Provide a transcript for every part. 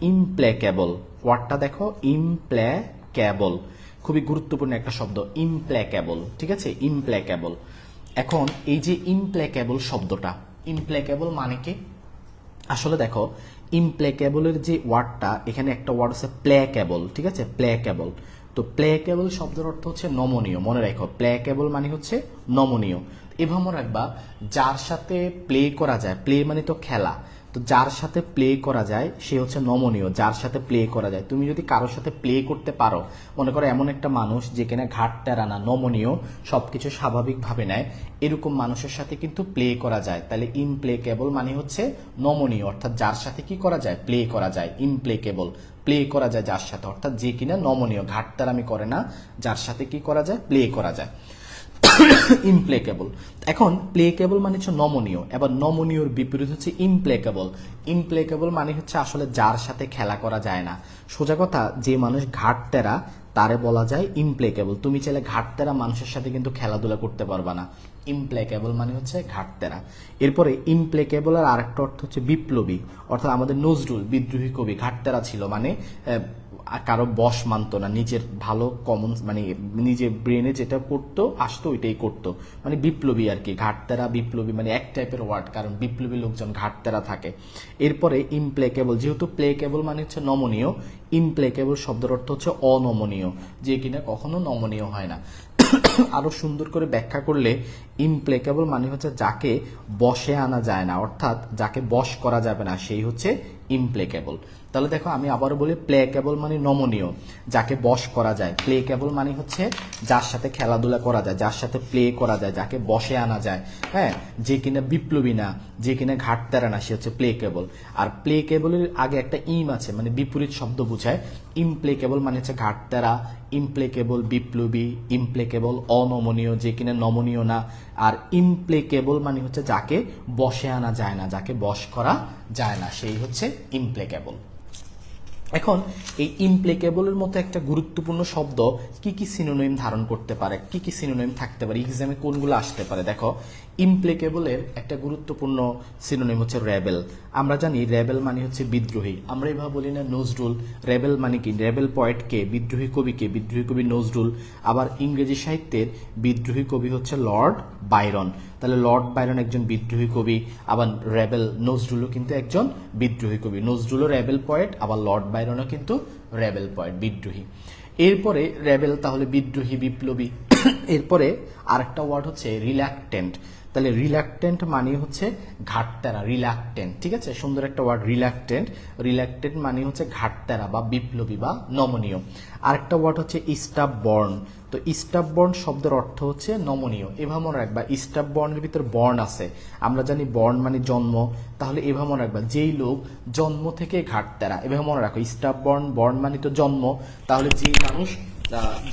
ইমপ্লেকেবল ওয়ার্ডটা দেখো ইমপ্লেকেবল খুবই গুরুত্বপূর্ণ একটা শব্দ ইমপ্লেকেবল ঠিক আছে? ইমপ্লেকেবল এখন এই যে ইমপ্লেকেবল শব্দটা ইমপ্লেকেবল মানে কি? আসলে দেখো ইমপ্লেকেবলের যে ওয়ার্ডটা এখানে একটা ওয়ার্ড আছে প্লেকেবল ঠিক আছে? প্লেকেবল তো প্লেকেবল শব্দের অর্থ হচ্ছে নমনীয়, মনে রাখো। প্লেকেবল মানে হচ্ছে নমনীয়। এভাবে মনে রাখবা, যার সাথে প্লে করা যায় প্লে মানে তো খেলা। তো যার সাথে প্লে করা যায়, সে হচ্ছে নমনীয়, যার সাথে প্লে করা যায়। তুমি যদি কারোর সাথে প্লে করতে পারো, মনে করো এমন একটা মানুষ যে কিনা ঘাট টেরানা, নমনীয়, সবকিছু স্বাভাবিকভাবে নেয়, এরকম মানুষের সাথে কিন্তু প্লে করা যায়। তাহলে ইমপ্লেকেবল মানে হচ্ছে নমনীয়, অর্থাৎ যার সাথে কি করা যায়? প্লে করা যায় ইমপ্লেকেবল প্লে করা যায় যার সাথে, অর্থাৎ যে কিনা নমনীয় ঘাটতারামি করে না, যার সাথে কি করা যায়? প্লে করা যায়। ইমপ্লেকেবল এখন প্লেকেবল মানে হচ্ছে নমনীয়। এবার নমনীয়র বিপরীত হচ্ছে ইমপ্লেকেবল ইমপ্লেকেবল মানে হচ্ছে আসলে যার সাথে খেলা করা যায় না। সোজা কথা, যে মানুষ ঘাটতেরা, তারে বলা যায় ইমপ্লেকেবল তুমি চাইলে ঘাটতেরা মানুষের সাথে কিন্তু খেলাধুলা করতে পারবা না। ইমপ্লেকেবল মানে হচ্ছে ঘাটতেরা এরপরে ইমপ্লেকেবল আর আরেকটা অর্থ হচ্ছে বিপ্লবী, অর্থাৎ আমাদের নজরুল বিদ্রোহী কবি ঘাটতেরা ছিল মানে কারও বশ মানতো না, নিজের ভালো কমন মানে নিজের ব্রেনে যেটা করতো, আসতো, ওইটাই করতো। মানে বিপ্লবী আর কি ঘাটতেরা বিপ্লবী মানে এক টাইপের ওয়ার্ড কারণ বিপ্লবী লোকজন ঘাটতেরা থাকে। এরপরে ইমপ্লেকেবল যেহেতু প্লেকেবল মানে হচ্ছে নমনীয় ইমপ্লেকেবল শব্দের অর্থ হচ্ছে অনমনীয়, যে কিনা কখনো নমনীয় হয় না। আরও সুন্দর করে ব্যাখ্যা করলে ইমপ্লেকেবল মানে হচ্ছে যাকে বশে আনা যায় না, অর্থাৎ যাকে বশ করা যাবে না, সেই হচ্ছে ইমপ্লেকেবল তাহলে দেখো আমি আবারও বলি প্লেকেবল মানে নমনীয়, যাকে বশ করা যায়। প্লেকেবল মানে হচ্ছে যার সাথে খেলাধুলা করা যায়, যার সাথে প্লে করা যায়, যাকে বশে আনা যায়। হ্যাঁ যে কিনা বিপ্লবী না, যে কিনা ঘাটতারা না, সে হচ্ছে প্লেকেবল আর প্লেকেবলের আগে একটা ইম আছে মানে বিপরীত শব্দ বোঝায় ইমপ্লেকেবল মানে হচ্ছে ঘাটতারা ইমপ্লেকেবল বিপ্লবী ইমপ্লেকেবল অনমনীয়, যে কিনা নমনীয় না। আর ইমপ্লেকেবল মানে হচ্ছে যাকে বসে আনা যায় না, যাকে বশ করা যায় না, সেই হচ্ছে ইমপ্লেকেবল এখন এই ইমপ্লেকেবলের মতো একটা গুরুত্বপূর্ণ শব্দ কি কি সিনোনিম ধারণ করতে পারে, কি কি সিনোনিম থাকতে পারে এক্সামে কোনগুলো আসতে পারে? দেখো ইমপ্লেকেবলের একটা গুরুত্বপূর্ণ সিনোনিম হচ্ছে রেবেল আমরা জানি র্যাবেল মানে হচ্ছে বিদ্রোহী। আমরা এভাবে বলি না নজরুল। রেবেল মানে কি? রেবেল পয়েটকে বিদ্রোহী কবিকে বিদ্রোহী কবি নজরুল। আবার ইংরেজি সাহিত্যের বিদ্রোহী কবি হচ্ছে লর্ড বাইরন। তাহলে লর্ড বাইরন একজন বিদ্রোহী কবি, আবার রেবেল নজরুলও কিন্তু একজন বিদ্রোহী কবি। নজরুলও রেবেল পয়েট আবার লর্ড বাইরনও কিন্তু রেবেল পয়েট বিদ্রোহী। এরপরে রেবেল তাহলে বিদ্রোহী, বিপ্লবী। এরপরে আরেকটা ওয়ার্ড হচ্ছে রিল্যাক্টেন্ট তাহলে রিল্যাক্টেন্ট মানে হচ্ছে ঘাটতেরা রিল্যাক্টেন্ট ঠিক আছে? সুন্দর একটা ওয়ার্ড রিল্যাক্টেন্ট রিল্যাক্টেন্ট মানে হচ্ছে ঘাটতেরা বা বিপ্লবী বা নমনীয়। আরেকটা ওয়ার্ড হচ্ছে স্টাফ বর্ন তো স্টাফ বর্ন শব্দের অর্থ হচ্ছে নমনীয়। এভাবে মনে রাখবা স্টাফ বর্ণের ভিতর বর্ণ আছে। আমরা জানি বর্ণ মানে জন্ম। তাহলে এভাবে মনে রাখবা, যেই লোক জন্ম থেকে ঘাটতেরা, এভাবে মনে রাখো স্টাফ বর্ন বর্ণ মানে তো জন্ম। তাহলে যেই মানুষ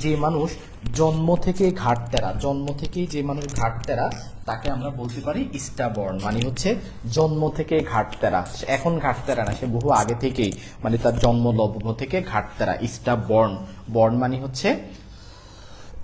যে মানুষ জন্ম থেকে ঘাটতেরা, জন্ম থেকেই যে মানুষ ঘাটতেরা, তাকে আমরা বলতে পারি ইস্টাবর্ন মানে হচ্ছে জন্ম থেকে ঘাটতেরা। এখন ঘাটতেরা না, সে বহু আগে থেকেই মানে তার জন্ম লগ্ন থেকে ঘাটতেরা ইস্টাবর্ন বর্ণ মানে হচ্ছে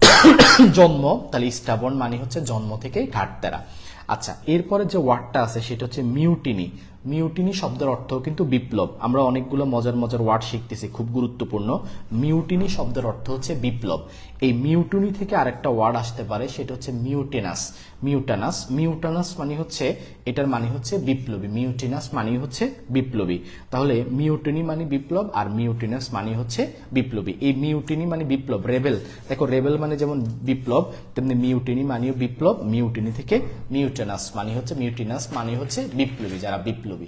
জন্ম, তাহলে স্টাবন মানে হচ্ছে জন্ম থেকে ঘাটতেরা। আচ্ছা এরপরে যে ওয়ার্ডটা আছে, সেটা হচ্ছে মিউটিনি। মিউটিনি শব্দের অর্থ কিন্তু বিপ্লব। আমরা অনেকগুলো মজার মজার ওয়ার্ড শিখতেছি, খুব গুরুত্বপূর্ণ। মিউটিনি শব্দের অর্থ হচ্ছে বিপ্লব। এই মিউটিনি থেকে আরেকটা ওয়ার্ড আসতে পারে, সেটা হচ্ছে মিউটেনাস। মিউটানাস মিউটানাস মানে হচ্ছে এটার মানে হচ্ছে বিপ্লবী। মিউটিনাস মানে হচ্ছে বিপ্লবী। তাহলে মিউটিনি মানে বিপ্লব আর মিউটিনাস মানে হচ্ছে বিপ্লবী। এই মিউটিনি মানে বিপ্লব, রেবেল। দেখো, রেবেল মানে যেমন বিপ্লব, তেমনি মিউটিনি মানেও বিপ্লব, মিউটিনি থেকে মিউটেনাস মানে হচ্ছে মিউটিনাস মানে হচ্ছে বিপ্লবী, যারা বিপ্লবী।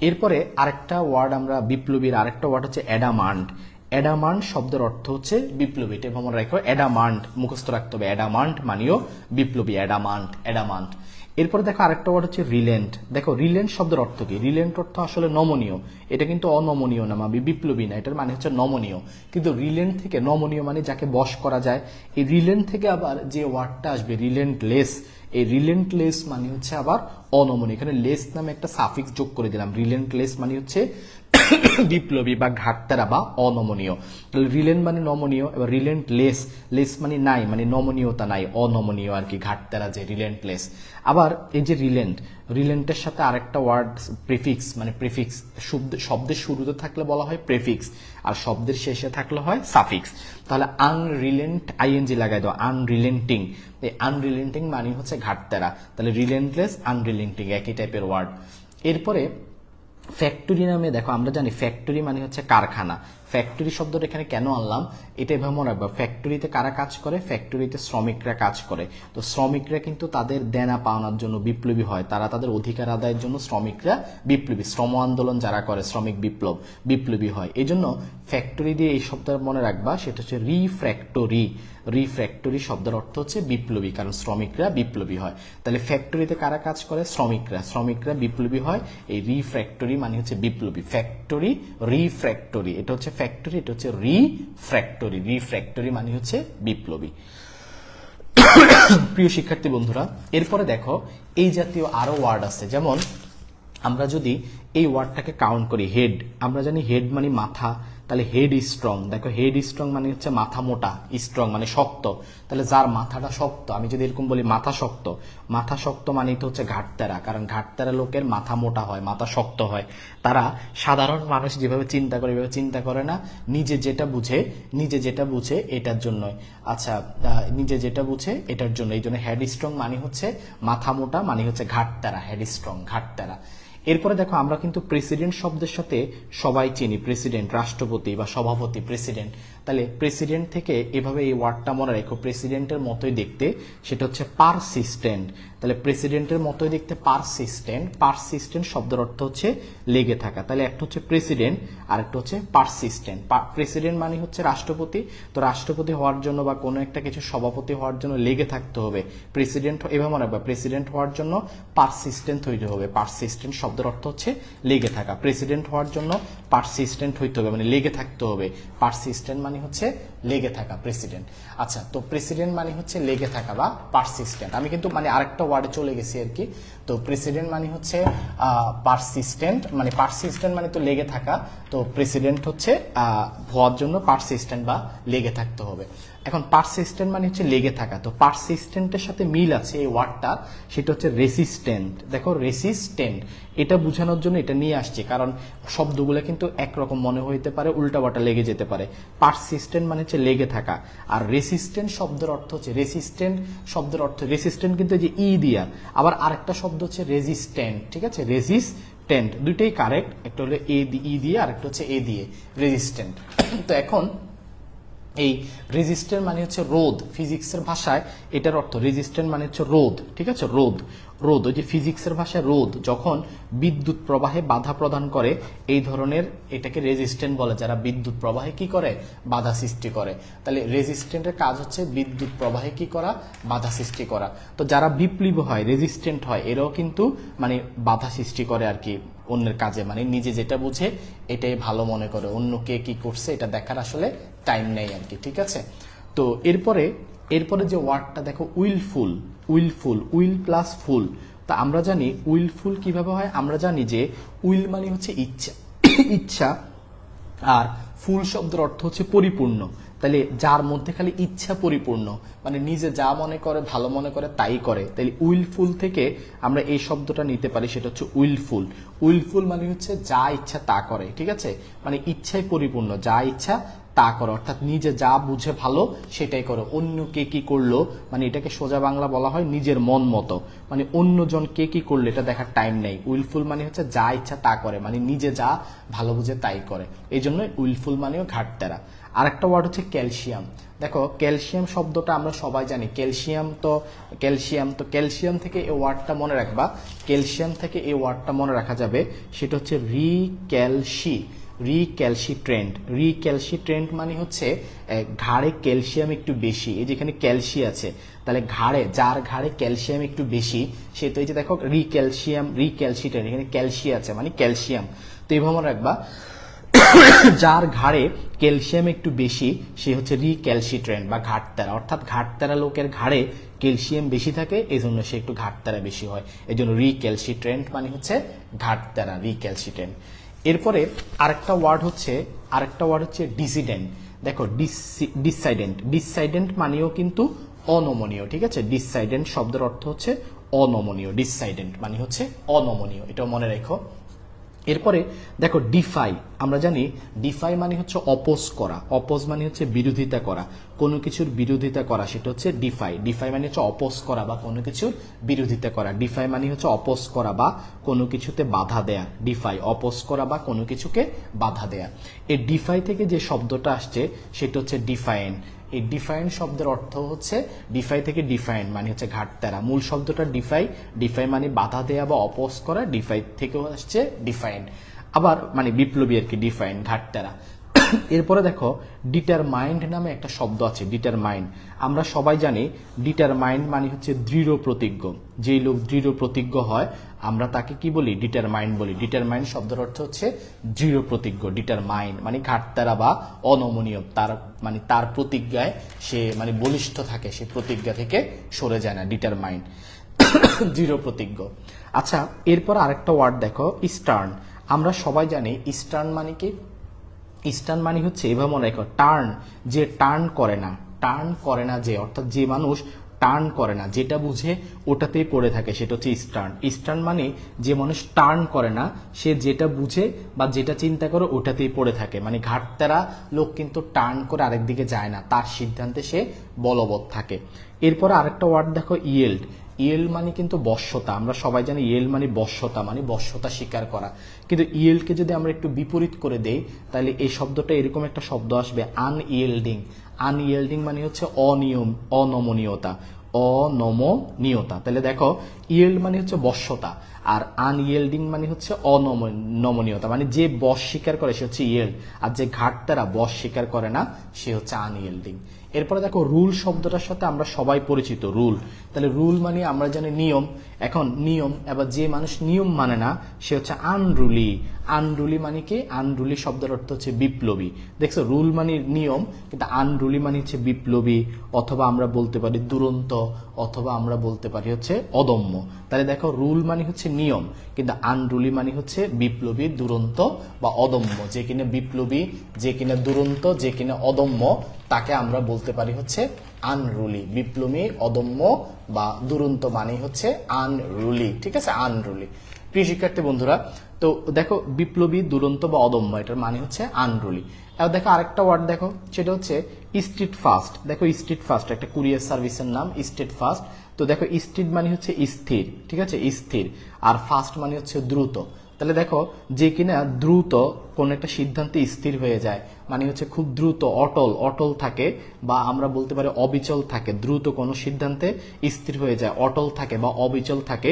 এরপরে আরেকটা ওয়ার্ড আমরা, বিপ্লবীর আরেকটা ওয়ার্ড হচ্ছে অ্যাডামান্ড। অ্যাডামান্ড শব্দের অর্থ হচ্ছে বিপ্লবী। এটা মনে রাখো, অ্যাডামান্ড, মুখস্থ রাখতে হবে। অ্যাডামান্ড মানেও বিপ্লবী। অ্যাডামান্ড অ্যাডামান্ড। এরপরে দেখো আরেকটা ওয়ার্ড হচ্ছে রিলেন্ট। দেখো, রিলেন্ট শব্দের অর্থ কি? রিলেন্ট অর্থ আসলে নমনীয়। এটা কিন্তু অনমনীয় না মানে বিপ্লবী না, এটার মানে হচ্ছে নমনীয়। কিন্তু রিলেন্ট থেকে নমনীয় মানে যাকে বশ করা যায়। এই রিলেন্ট থেকে আবার যে ওয়ার্ডটা আসবে, রিলেন্টলেস, এই রিলেন্টলেস মানে হচ্ছে আবার অনমনীয়। এখানে লেস নামে একটা সাফিক্স যোগ করে দিলাম। রিলেন্টলেস মানে হচ্ছে বিপ্লবী বা ঘাটতারা বা অনমনীয়। তাহলে রিলেন্ট মানে নমনীয়, এবার রিলেন্ট লেস লেস মানে নাই মানে নমনীয়তা নাই, অনমনীয় আর কি, ঘাটতারা যে রিলেন্টলেস। আবার এই যে রিলেন্ট, রিলেন্টের সাথে আরেকটা ওয়ার্ড, প্রিফিক্স মানে প্রিফিক্স শব্দের শুরুতে থাকলে বলা হয় প্রেফিক্স, আর শব্দের শেষে থাকলে হয় সাফিক্স। তাহলে আনরিলেন্ট, আইএনজি লাগাই দাও, আনরিলেন্টিং। এই আনরিলেন্টিং মানে হচ্ছে ঘাটতারা। তাহলে রিলেন্টলেস, আনরিলেন্টিং, একই টাইপের ওয়ার্ড। এরপরে ফ্যাক্টরি নামে দেখো আমরা জানি ফ্যাক্টরি মানে হচ্ছে কারখানা। ফ্যাক্টরি শব্দটা এখানে কেন আনলাম? এটা এভাবে মনে রাখব। ফ্যাক্টরিতে কারা কাজ করে? ফ্যাক্টরিতে শ্রমিকরা কাজ করে। তো শ্রমিকরা কিন্তু তাদের দেনা পাওনার জন্য বিপ্লবী হয়। তারা তাদের অধিকার আদায়ের জন্য শ্রমিকরা বিপ্লবী। শ্রম আন্দোলন যারা করে, শ্রমিক বিপ্লব, বিপ্লবী হয়। এই জন্য ফ্যাক্টরি দিয়ে এই শব্দটা মনে রাখবা, সেটা হচ্ছে রিফ্র্যাক্টরি রিফ্র্যাক্টরি শব্দের অর্থ হচ্ছে বিপ্লবী, কারণ শ্রমিকরা বিপ্লবী হয়। তাহলে ফ্যাক্টরিতে কারা কাজ করে? শ্রমিকরা। শ্রমিকরা বিপ্লবী হয়। এই রিফ্র্যাক্টরি মানে হচ্ছে বিপ্লবী। ফ্যাক্টরি রিফ্র্যাক্টরি এটা হচ্ছে ফ্যাক্টরি এটা হচ্ছে রিফ্র্যাক্টরি রিফ্র্যাক্টরি মানে হচ্ছে বিপ্লবী। প্রিয় শিক্ষার্থী বন্ধুরা, এরপরে দেখো, এই জাতীয় আরও ওয়ার্ড আছে। যেমন, আমরা যদি এই ওয়ার্ডটাকে কাউন্ট করি হেড আমরা জানি হেড মানে মাথা। তাহলে হেড স্ট্রং দেখো হেড স্ট্রং মানে হচ্ছে মাথা মোটা স্ট্রং মানে শক্ত। তাহলে যার মাথাটা শক্ত, আমি যদি এরকম বলি মাথা শক্ত মাথা শক্ত মানে তো হচ্ছে ঘাটতারা, কারণ ঘাটতারা লোকের মাথা মোটা হয়, মাথা শক্ত হয়। তারা সাধারণ মানুষ যেভাবে চিন্তা করে, এভাবে চিন্তা করে না, নিজে যেটা বুঝে, নিজে যেটা বুঝে এটার জন্য আচ্ছা নিজে যেটা বুঝে এটার জন্য। এই জন্য হেড স্ট্রং মানে হচ্ছে মাথা মোটা মানে হচ্ছে ঘাটতারা হেড স্ট্রং ঘাটতেরা। এরপরে দেখো, আমরা কিন্তু প্রেসিডেন্ট শব্দের সাথে সবাই চিনি, প্রেসিডেন্ট, রাষ্ট্রপতি বা সভাপতি, প্রেসিডেন্ট। তাহলে প্রেসিডেন্ট থেকে এভাবে এই ওয়ার্ডটা মনে রেখো, প্রেসিডেন্টের মতোই দেখতে, সেটা হচ্ছে পারসিস্টেন্ট। তাহলে প্রেসিডেন্টের মতোই দেখতে পারসিস্টেন্ট পারসিস্টেন্ট শব্দের অর্থ হচ্ছে লেগে থাকা। তাহলে একটা হচ্ছে প্রেসিডেন্ট আর একটা হচ্ছে পারসিস্টেন্ট। প্রেসিডেন্ট মানে হচ্ছে রাষ্ট্রপতি। তো রাষ্ট্রপতি হওয়ার জন্য বা কোনো একটা কিছু সভাপতি হওয়ার জন্য লেগে থাকতে হবে। প্রেসিডেন্ট এভাবে মনে রাখবা, প্রেসিডেন্ট হওয়ার জন্য পারসিস্টেন্ট হইতে হবে, পারসিস্টেন্ট শব্দের অর্থ হচ্ছে লেগে থাকা। প্রেসিডেন্ট হওয়ার জন্য পারসিস্টেন্ট হইতে হবে মানে লেগে থাকতে হবে। পারসিস্টেন্ট মানে হচ্ছে লেগে থাকা প্রেসিডেন্ট আচ্ছা তো প্রেসিডেন্ট মানে হচ্ছে লেগে থাকা বা পারসিস্টেন্ট আমি কিন্তু মানে আরেকটা ওয়ার্ডে চলে গেছি আর কি। তো প্রেসিডেন্ট মানে হচ্ছে পারসিস্টেন্ট মানে পারসিস্টেন্ট মানে তো লেগে থাকা। তো প্রেসিডেন্ট হচ্ছে হওয়ার জন্য পারসিস্টেন্ট বা লেগে থাকতে হবে। এখন পারসিস্টেন্ট মানে হচ্ছে লেগে থাকা। তো পারসিস্টেন্টের সাথে মিল আছে এই ওয়ার্ডটা, সেটা হচ্ছে রেসিস্ট্যান্ট দেখো রেসিস্ট্যান্ট এটা বোঝানোর জন্য এটা নিয়ে আসছে, কারণ শব্দগুলো কিন্তু একরকম মনে হইতে পারে উল্টাপাল্টা লেগে যেতে পারে। পারসিস্টেন্ট মানে হচ্ছে লেগে থাকা। আর রেসিস্ট্যান্ট শব্দের অর্থ হচ্ছে রেসিস্ট্যান্ট শব্দের অর্থ রেসিস্ট্যান্ট কিন্তু যে ই দিয়া। আবার আরেকটা শব্দ হচ্ছে রেজিস্ট্যান্ট ঠিক আছে? রেজিস্ট্যান্ট দুইটাই কারেক্ট একটা হলো এ ই দিয়ে আর একটা হচ্ছে এ দিয়ে রেজিস্ট্যান্ট তো এখন এই রেজিস্ট্যান্ট মানে হচ্ছে রোধ। ফিজিক্সের ভাষায় এটার অর্থ রেজিস্ট্যান্ট মানে হচ্ছে রোধ। ঠিক আছে? রোদ রোদ ওই যে ফিজিক্সের ভাষায় রোদ যখন বিদ্যুৎ প্রবাহে বাধা প্রদান করে, এই ধরনের এটাকে রেজিস্ট্যান্ট বলে। যারা বিদ্যুৎ প্রবাহে কি করে? বাধা সৃষ্টি করে। তাহলে রেজিস্ট্যান্টের কাজ হচ্ছে বিদ্যুৎ প্রবাহে কি করা? বাধা সৃষ্টি করা। তো যারা বিপ্লবী হয় রেজিস্ট্যান্ট হয়, এরাও কিন্তু মানে বাধা সৃষ্টি করে আর কি। অন্যের কাজে মানে নিজে যেটা বুঝে এটাই ভালো মনে করে অন্য কে কি করছে, এটা দেখার আসলে টাইম নেই আর কি, ঠিক আছে? তো এরপরে এরপরে যে ওয়ার্ডটা দেখো wilful wilful will plus full তা আমরা জানি উইলফুল কীভাবে হয়? আমরা জানি যে উইল মানে হচ্ছে ইচ্ছা ইচ্ছা, আর ফুল শব্দের অর্থ হচ্ছে পরিপূর্ণ। তাহলে যার মধ্যে খালি ইচ্ছা পরিপূর্ণ মানে নিজে যা মনে করে, ভালো মনে করে তাই করে তাহলে উইলফুল থেকে আমরা এই শব্দটা নিতে পারি, সেটা হচ্ছে উইলফুল। উইলফুল মানে হচ্ছে যা ইচ্ছা তা করে, ঠিক আছে? মানে ইচ্ছায় পরিপূর্ণ, যা ইচ্ছা তা করো, অর্থাৎ নিজে যা বুঝে ভালো সেটাই করো। অন্য কে কি করল? মানে এটাকে সোজা বাংলা বলা হয় নিজের মন মতো। মানে অন্যজন কে কি করল, এটা দেখার টাইম নেই। উইলফুল মানে হচ্ছে যা ইচ্ছা তা করে মানে নিজে যা ভালো বুঝে তাই করে। এই জন্য উইলফুল মানেও ঘাটতেরা। আরেকটা ওয়ার্ড হচ্ছে ক্যালসিয়াম দেখো ক্যালসিয়াম শব্দটা আমরা সবাই জানি। ক্যালসিয়াম তো ক্যালসিয়াম তো ক্যালসিয়াম থেকে এই ওয়ার্ডটা মনে রাখবা। ক্যালসিয়াম থেকে এই ওয়ার্ডটা মনে রাখা যাবে, সেটা হচ্ছে রিক্যালসি রিক্যালসিট্রেন্ট রিক্যালসিট্রেন্ট মানে হচ্ছে ঘাড়ে ক্যালসিয়াম একটু বেশি, এই যেখানে ক্যালসি আছে। তাহলে ঘাড়ে, যার ঘাড়ে ক্যালসিয়াম একটু বেশি, সে তো এই যে দেখো রিক্যালসিয়াম রিক্যালসিট্রেন্ট এখানে ক্যালসি আছে মানে ক্যালসিয়াম তো এইভাবে মনে রাখবা। যার ঘাড়ে ক্যালসিয়াম একটু বেশি, সে হচ্ছে রিক্যালসিট্রেন্ট বা ঘাটতারা। অর্থাৎ ঘাটতারা লোকের ঘাড়ে ক্যালসিয়াম বেশি থাকে এই জন্য সে একটু ঘাটতারা বেশি হয়। এই জন্য রিক্যালসিট্রেন্ট মানে হচ্ছে ঘাটতারা রিক্যালসিট্রেন্ট এরপরে আরেকটা ওয়ার্ড হচ্ছে, আরেকটা ওয়ার্ড হচ্ছে ডিসিডেন্ট। দেখো ডিসাইডেন্ট। ডিসাইডেন্ট মানেও কিন্তু অনমনীয়, ঠিক আছে? ডিসাইডেন্ট শব্দের অর্থ হচ্ছে অনমনীয়। ডিসাইডেন্ট মানে হচ্ছে অনমনীয়। এটাও মনে রেখো। এরপরে দেখো ডিফাই আমরা জানি ডিফাই মানে হচ্ছে অপোজ করা অপোজ মানে হচ্ছে বিরোধিতা করা, কোনো কিছুর বিরোধিতা করা, সেটা হচ্ছে ডিফাই ডিফাই মানে হচ্ছে অপোজ করা বা কোনো কিছুর বিরোধিতা করা ডিফাই মানে হচ্ছে অপোজ করা বা কোনো কিছুতে বাধা দেয়া ডিফাই অপোজ করা বা কোনো কিছুকে বাধা দেয়া। এই ডিফাই থেকে যে শব্দটা আসছে, সেটা হচ্ছে ডিফাইন এই ডিফাইন শব্দের অর্থ হচ্ছে ডিফাই থেকে ডিফাইন মানে হচ্ছে ঘাটতারা। মূল শব্দটা ডিফাই ডিফাই মানে বাধা দেয়া বা অপোজ করা ডিফাই থেকেও আসছে ডিফাইন আবার মানে বিপ্লবী আর কি ডিফাইন ঘাটতারা। এরপরে দেখো ডিটার মাইন্ড নামে একটা শব্দ আছে ডিটার মাইন্ড আমরা সবাই জানি ডিটার মাইন্ড মানে হচ্ছে দৃঢ় প্রতিজ্ঞ। যেই লোক দৃঢ় প্রতিজ্ঞ হয়, আমরা তাকে কি বলি? ডিটার মাইন্ড বলি। ডিটার মাইন্ড শব্দের অর্থ হচ্ছে দৃঢ় প্রতিজ্ঞ ডিটার মাইন্ড মানে ঘাটতারা বা অনমনীয়। তার মানে তার প্রতিজ্ঞায় সে মানে বলিষ্ঠ থাকে, সে প্রতিজ্ঞা থেকে সরে যায় না ডিটার মাইন্ড দৃঢ় প্রতিজ্ঞ। আচ্ছা এরপর আরেকটা ওয়ার্ড দেখো ইস্টার্ন আমরা সবাই জানি ইস্টার্ন মানে কি? ইস্টার্ন মানে হচ্ছে এভাবে মনে রাখো টার্ন যে টার্ন করে না টার্ন করে না যে, অর্থাৎ যে মানুষ টার্ন করে না, যেটা বুঝে ওটাতেই পড়ে থাকে, সেটা হচ্ছে ইস্টার্ন ইস্টার্ন মানে যে মানুষ টার্ন করে না, সে যেটা বুঝে বা যেটা চিন্তা করে ওটাতেই পড়ে থাকে। মানে ঘাটতারা লোক কিন্তু টার্ন করে আরেক দিকে যায় না, তার সিদ্ধান্তে সে বলবৎ থাকে। এরপর আরেকটা ওয়ার্ড দেখো ইয়েল্ড ইয়েল মানে কিন্তু বশ্যতা। আমরা সবাই জানি ইয়েল মানে বশ্যতা মানে বশ্যতা স্বীকার করা। কিন্তু ইয়েলকে যদি আমরা একটু বিপরীত করে দেই, তাহলে এই শব্দটা এরকম একটা শব্দ আসবে, আনইয়েল্ডিং। আনইয়েল্ডিং মানে হচ্ছে অনিয়ম, অনমনীয়তা। অনমনীয়তা। তাহলে দেখো ইয়েল্ড মানে হচ্ছে বশ্যতা, আর আনইয়েল্ডিং মানে হচ্ছে অনমনীয়তা মানে যে বস স্বীকার করে, সে হচ্ছে ইয়েল্ড আর যে ঘাটতারা বস স্বীকার করে না, সে হচ্ছে আনইয়েল্ডিং। এরপরে দেখো রুল শব্দটার সাথে আমরা সবাই পরিচিত, রুল। তাহলে রুল মানে আমরা জানি নিয়ম। এখন নিয়ম, এবার যে মানুষ নিয়ম মানে না, সে হচ্ছে আনরুলি। আনরুলি মানে কি? আনরুলি শব্দের অর্থ হচ্ছে বিপ্লবী। দেখছ, রুল মানে নিয়ম, কিন্তু আনরুলি মানে হচ্ছে বিপ্লবী, অথবা আমরা বলতে পারি দুরন্ত, অথবা আমরা বলতে পারি হচ্ছে অদম্য। তাহলে দেখো, রুল মানে হচ্ছে নিয়ম, কিন্তু আনরুলি মানে হচ্ছে বিপ্লবী, দুরন্ত বা অদম্য। যে কিনা বিপ্লবী, যে কিনা দুরন্ত, যে কিনা অদম্য, তাকে আমরা বলতে পারি হচ্ছে আনরুলি, বিপ্লবী, অদম্য বা দুরন্ত মানে হচ্ছে আনরুলি, ঠিক আছে? আনরুলি। প্রিয় শিক্ষার্থী বন্ধুরা, তো দেখো বিপ্লবী, দুরন্ত বা অদম্য, এটার মানে হচ্ছে আনরুলি। এবার দেখো আরেকটা ওয়ার্ড দেখো, সেটা হচ্ছে স্ট্রিট ফাস্ট দেখো স্ট্রিট ফাস্ট একটা কুরিয়ার সার্ভিসের নাম স্ট্রিট ফাস্ট তো দেখো স্ট্রিট মানে হচ্ছে স্থির, ঠিক আছে? স্থির। আর ফাস্ট মানে হচ্ছে দ্রুত। তাহলে দেখো, যে কিনা দ্রুত কোন একটা সিদ্ধান্তে স্থির হয়ে যায় মানে হচ্ছে খুব দ্রুত, অটল অটল থাকে বা আমরা বলতে পারি অবিচল থাকে। দ্রুত কোনো সিদ্ধান্তে স্থির হয়ে যায়, অটল থাকে বা অবিচল থাকে।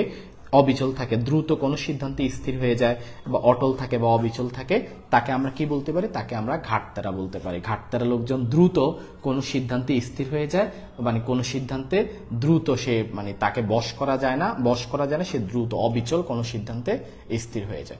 অবিচল থাকে, দ্রুত কোনো সিদ্ধান্তে স্থির হয়ে যায় বা অটল থাকে বা অবিচল থাকে, তাকে আমরা কি বলতে পারি? তাকে আমরা ঘাটতারা বলতে পারি। ঘাটতারা লোকজন দ্রুত কোনো সিদ্ধান্তে স্থির হয়ে যায় মানে কোনো সিদ্ধান্তে দ্রুত সে মানে তাকে বশ করা যায় না, বশ করা যায় না, সে দ্রুত অবিচল কোনো সিদ্ধান্তে স্থির হয়ে যায়।